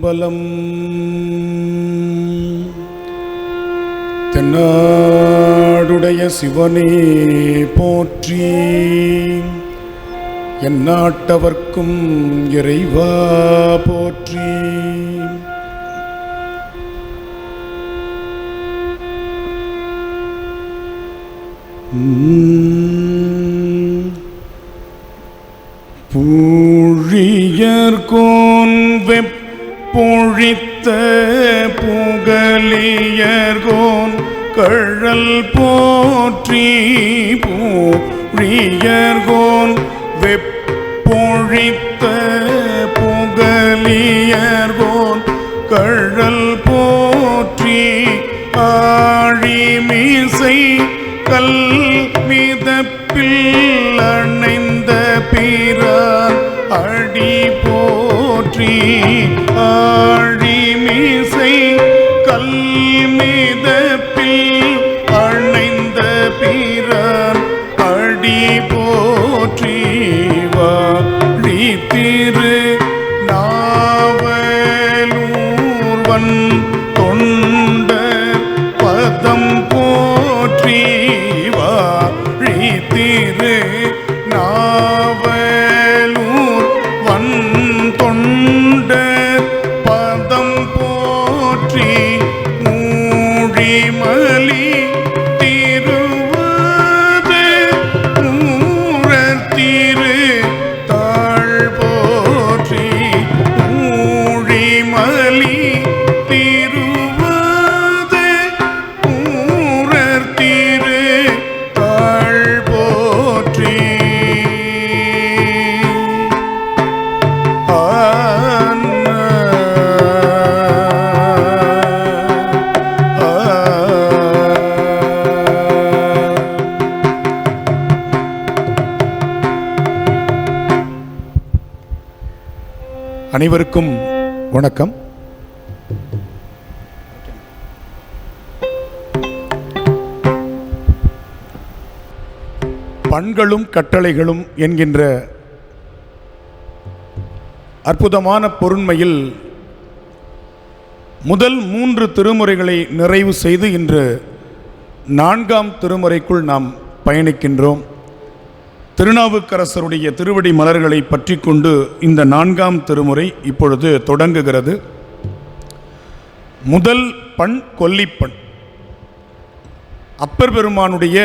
பலம். தென்னாடுடைய சிவனே போற்றி. எந்நாட்டவர்க்கும் இறைவா போற்றி. பூழியர்கோன் வெப்ப பொழித்த புகழியர்கோன் கழல் போற்றி பூழியர்கோன் வெப்பொழித்த புகழியர்கோன் கழல் போற்றி ஆழிமிசை கல் மிதப்பில் அணைந்த பிறான் அடி போ போற்றி ஆழிமிசை அனைவருக்கும் வணக்கம். பண்களும் கட்டளைகளும் என்கின்ற அற்புதமான பொருண்மையில் முதல் மூன்று திருமுறைகளை நிறைவு செய்து இன்று நான்காம் திருமுறைக்குள் நாம் பயணிக்கின்றோம். திருநாவுக்கரசருடைய திருவடி மலர்களை பற்றி கொண்டு இந்த நான்காம் திருமுறை இப்பொழுது தொடங்குகிறது. முதல் பண் கொல்லிப்பண். அப்பர் பெருமானுடைய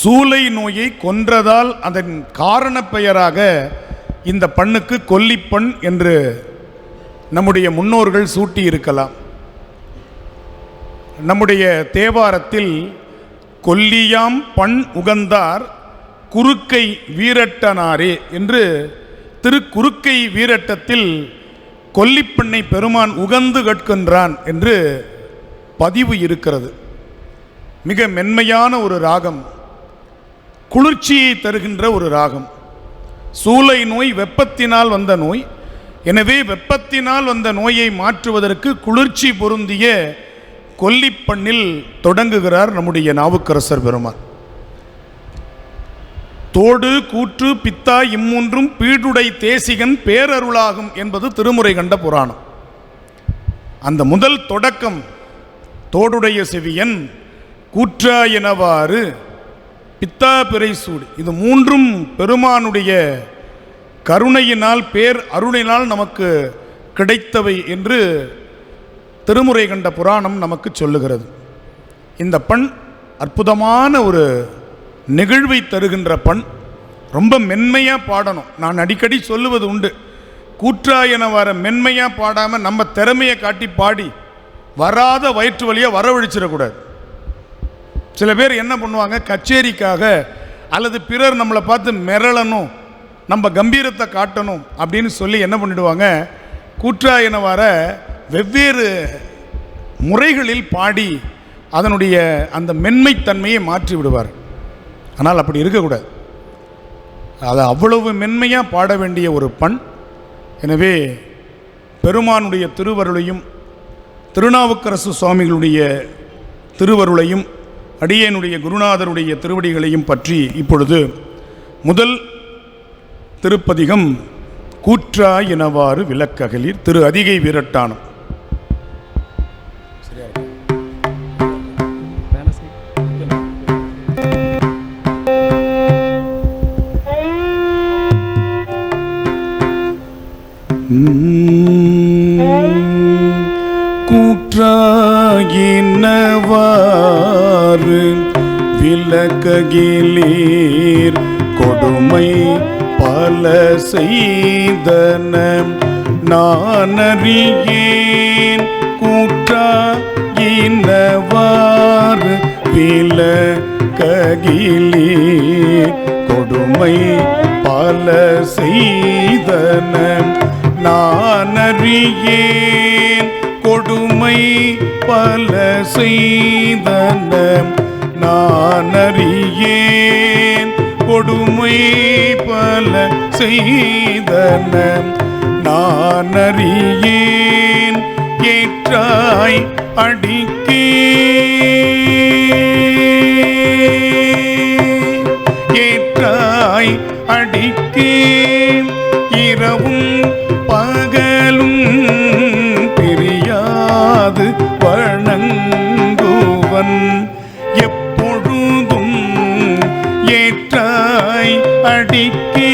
சூலை நோயை கொன்றதால் அதன் காரண பெயராக இந்த பண்ணுக்கு கொல்லிப்பண் என்று நம்முடைய முன்னோர்கள் சூட்டி இருக்கலாம். நம்முடைய தேவாரத்தில் கொல்லியாம் பண் உகந்தார் குறுக்கை வீரட்டனாரே என்று திருக்குறுக்கை வீரட்டத்தில் கொல்லிப்பண்ணை பெருமான் உகந்து கற்கின்றான் என்று பதிவு இருக்கிறது. மிக மென்மையான ஒரு ராகம். குளிர்ச்சியை தருகின்ற ஒரு ராகம். சூளை நோய் வெப்பத்தினால் வந்த நோய். எனவே வெப்பத்தினால் வந்த நோயை மாற்றுவதற்கு குளிர்ச்சி பொருந்திய கொல்லிப்பண்ணில் தொடங்குகிறார் நம்முடைய நாவுக்கரசர் பெருமான். தோடு கூற்று பித்தா இம்மூன்றும் பீடுடை தேசிகன் பேரருளாகும் என்பது திருமுறை கண்ட புராணம். அந்த முதல் தொடக்கம் தோடுடைய செவியன் கூற்றாயினவாறு பித்தா பிறை இது மூன்றும் பெருமானுடைய கருணையினால் பேர் அருளினால் நமக்கு கிடைத்தவை என்று திருமுறை கண்ட புராணம் நமக்கு சொல்லுகிறது. இந்த பண் அற்புதமான ஒரு நெகிழ்வை தருகின்ற பண். ரொம்ப மென்மையாக பாடணும். நான் அடிக்கடி சொல்லுவது உண்டு. கூற்றாயன வர மென்மையாக பாடாமல் நம்ம திறமையை காட்டி பாடி வராத வயிற்று வழியை வரவழிச்சிடக்கூடாது சில பேர் என்ன பண்ணுவாங்க? கச்சேரிக்காக அல்லது பிறர் நம்மளை பார்த்து மிரளணும் நம்ம கம்பீரத்தை காட்டணும் அப்படின்னு சொல்லி என்ன பண்ணிடுவாங்க? கூற்றாயன வர வெவ்வேறு முறைகளில் பாடி அதனுடைய அந்த மென்மைத்தன்மையை மாற்றி விடுவார். ஆனால் அப்படி இருக்கக்கூடாது. அது அவ்வளவு மென்மையாக பாட வேண்டிய ஒரு பண். எனவே பெருமானுடைய திருவருளையும் திருநாவுக்கரசு சுவாமிகளுடைய திருவருளையும் அடியேனுடைய குருநாதருடைய திருவடிகளையும் பற்றி இப்பொழுது முதல் திருப்பதிகம் கூற்றா எனவாறு விளக்ககலிர் திரு அதிகை வீரட்டானம். கூற்றாயினவாறு விளக்ககிலீர். கொடுமை பல செய்தன நானறியேன். அறியேன் கூற்றாயினவாறு விளக்ககிலீர். கொடுமை பல செய்தன நானறியேன். கொடுமை பல செய்தன நான் அறியேன் கொடுமை பல செய்தன நான் அறியேன் ஏற்றாய் அடிக்கே ஏற்றாய் அடிக்கே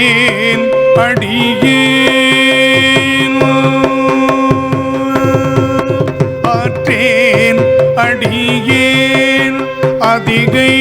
ஆற்றேன் அடியேன்? ஆற்றேன் அடியேன்? அதிகை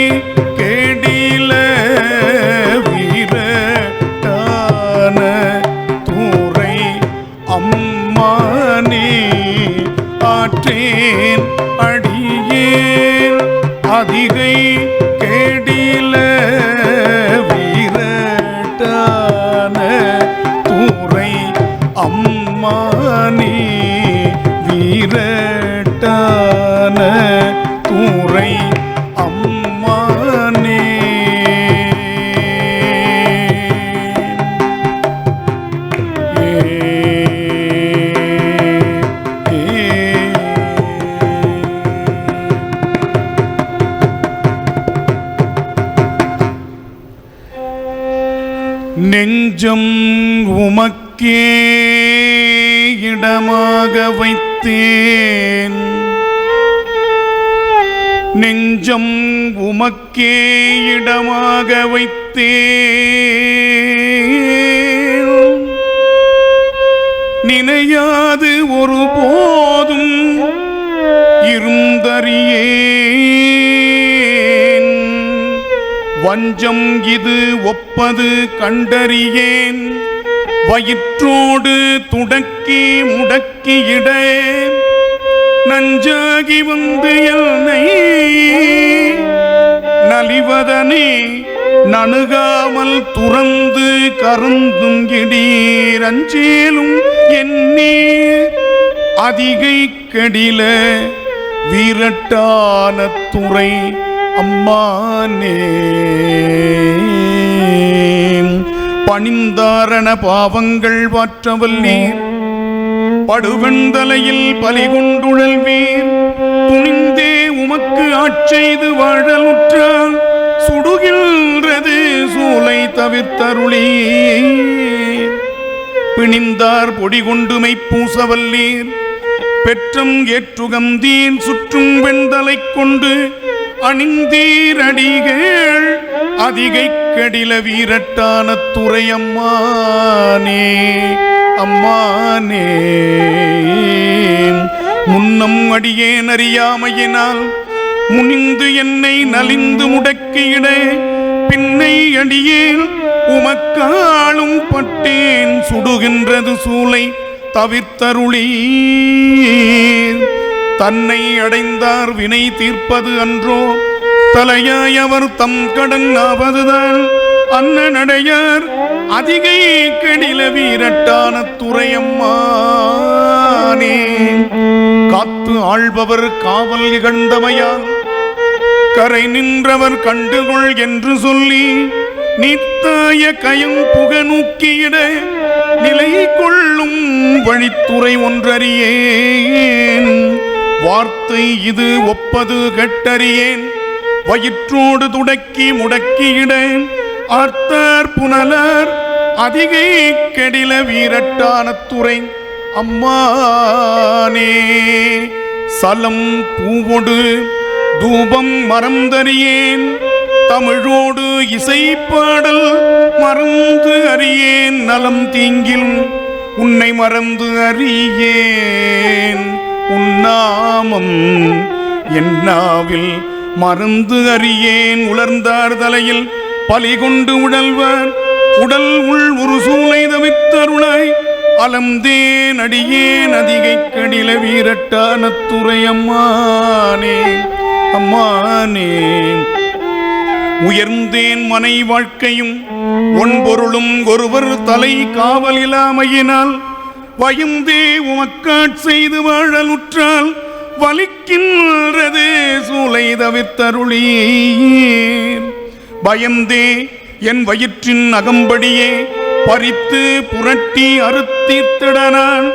உமக்கே இடமாக வைத்தேன். நெஞ்சம் உமக்கே இடமாக வைத்தேன். நினையாது ஒருபோதும் இருந்தறியேன். வஞ்சம் இது ஒப்பது கண்டறியேன். வயிற்றோடு துடக்கி முடக்கியிட நஞ்சாகி வந்து என்னை நலிவதனே நணுகாமல் துறந்து கருந்தும் இடீர் அஞ்சேலும் என்னே அதிகை கடில வீரட்டான துறை அம்மானே. பணிந்தாரண பாவங்கள் வாற்றவல் நீர். படுவெண்தலையில் பலி கொண்டுழல்வீர் துணிந்தே உமக்கு ஆட்செய்து வாழலுற்றால் சுடுகின்றது சூலை தவிர்த்தருளே பிணிந்தார் பொடிகொண்டுமை பூசவல்லீர் மெய்ப்பூசவல்லீர் பெற்றம் ஏற்றுகந்தீன் சுற்றும் வெண்தலை கொண்டு அணிந்தீரடிகள் அதிகை கடில வீரட்டான துறை அம்மானே அம்மானே. முன்னம் அடியேன் அறியாமையினால் முனிந்து என்னை நலிந்து முடக்கியிட பின்னை அடியேன் உமக்காலும் பட்டேன் சுடுகின்றது சூளை தவிர்த்தருளீர். தன்னை அடைந்தார் வினை தீர்ப்பது அன்றோ தலையாய் அவர் தம் கடன் ஆவதுதான். அண்ணனடையார் அதிகை கடில வீரட்டான துறையம்மானே. காத்து ஆள்பவர் காவல் இகழ்ந்தமையால் கரை நின்றவர் கண்டுகொள் என்று சொல்லி நித்தாய கயம் புக நூக்கியிட நிலை கொள்ளும் வழித்துறை ஒன்றறியேன். வார்த்தை இது ஒப்பது கெட்டறியேன். வயிற்றோடு துடக்கி முடக்கியிட ஆர்த்தார் புனலர் அதிகை கெடில வீரட்டான துறை. அம்மானே சலம் பூவொடு தூபம் மறந்தறியேன் தமிழோடு இசைப்பாடல் மறந்து அறியேன். நலம் தீங்கிலும் உன்னை மறந்து அறியேன். உன்னாமம் என்னாவில் மறந்து அறியேன் உலர்ந்தார் தலையில் பலி கொண்டு உடல்வர் உடல் உள் ஒரு சூளை தவித்தருளாய் அலம்தேன் அடியேன் அதிகை கடில வீரட்டான துறையம்மானே அம்மானே உயர்ந்தேன் மனை வாழ்க்கையும் ஒன்பொருளும் ஒருவர் தலை காவலிலாமையினால் வயந்தே உமக்காட் செய்து வாழலுற்றால் வலிக்கின்றது. சூளை தவிர்த்தருளீர். பயந்தே என் வயிற்றின் அகம்படியே பறித்து புரட்டி அறுத்தீர்த்திடனான்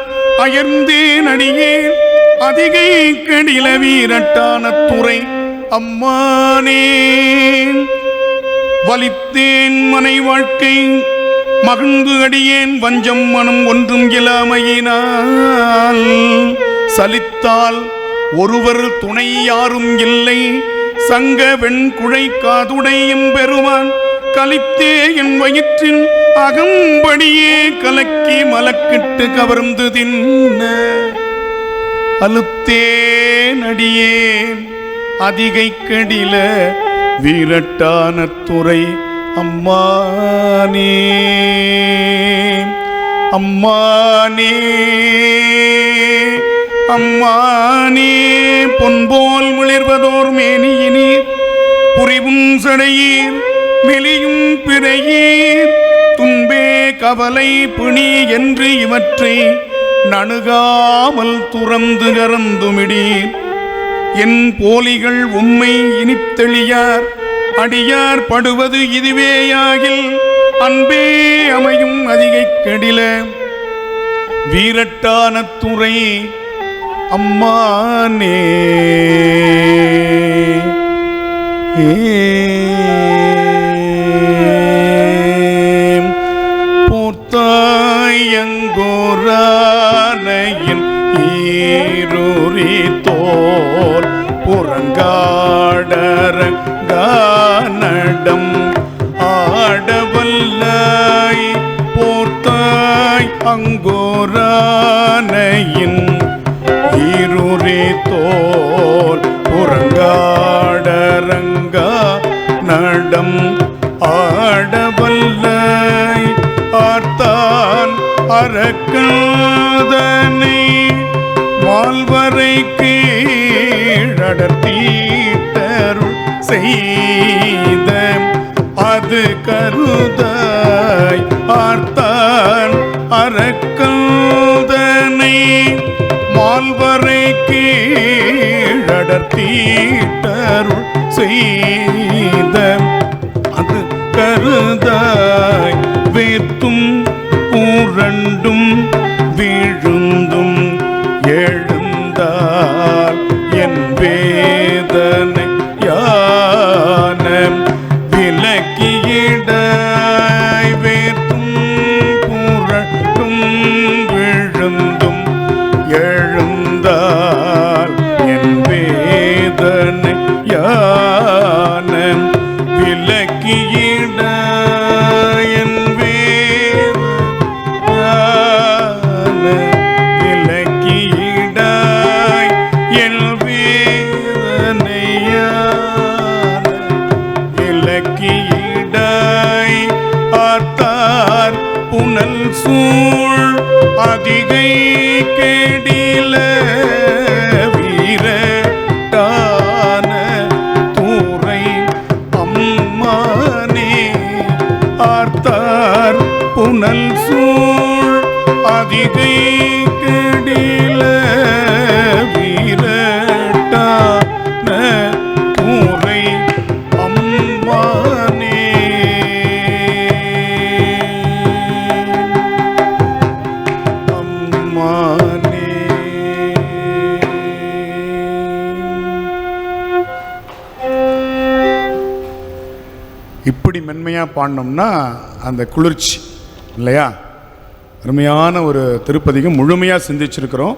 அயர்ந்தேன் அடியேன் அதிகை கடில வீரட்டான துறை அம்மானே வலித்தேன் மனை வாழ்க்கை மகிழ்ந்து அடியேன். வஞ்சம் மனம் ஒன்றும் இல்லாமையினால் சலித்தால் ஒருவர் துணை யாரும் இல்லை. சங்க வெண்குழை காதுடையும் பெறுவான் கலித்தே என் வயிற்றின் அகம்படியே கலக்கி மலக்கிட்டு கவர்ந்து தின்ன. அலுத்தேன் அடியேன் அதிகை கடில வீரட்டான துறை அம்மானே. அம்மானே. அம்மானே பொன்போல் மிளிர்வதோர் மேனியினீர். புரிவும் சடையீர் மெலியும் பிறையீர். துன்பே கவலை பிணி என்று இவற்றை நணுகாமல் துறந்து கறந்துமிடீர். என் போலிகள் உம்மை இனித்தெளியார் அடியார் படுவது இதுவேயாகில் அன்பே அமையும் அதிகை கெடில வீரட்டான துறை அம்மானே. ஏம் போத்தாயங்கோரானையின் ஈரூரி தோல் புறங்கா மறக்காதனை வாழ்வரை கீழடர்த்தி கீழடர்த்தீட்டருள் செய்த அது கருதாய் ஆர்த்தான் அரக்கதனை மால்வரை கீழடர்த்தீட்டருள் செய்த அது கருதாய் வேத்தும் பூரண்டும் பாடினோம்னா அந்த குளிர்ச்சி இல்லையா? அருமையான ஒரு திருப்பதிகம் முழுமையாக சிந்திச்சிருக்கிறோம்.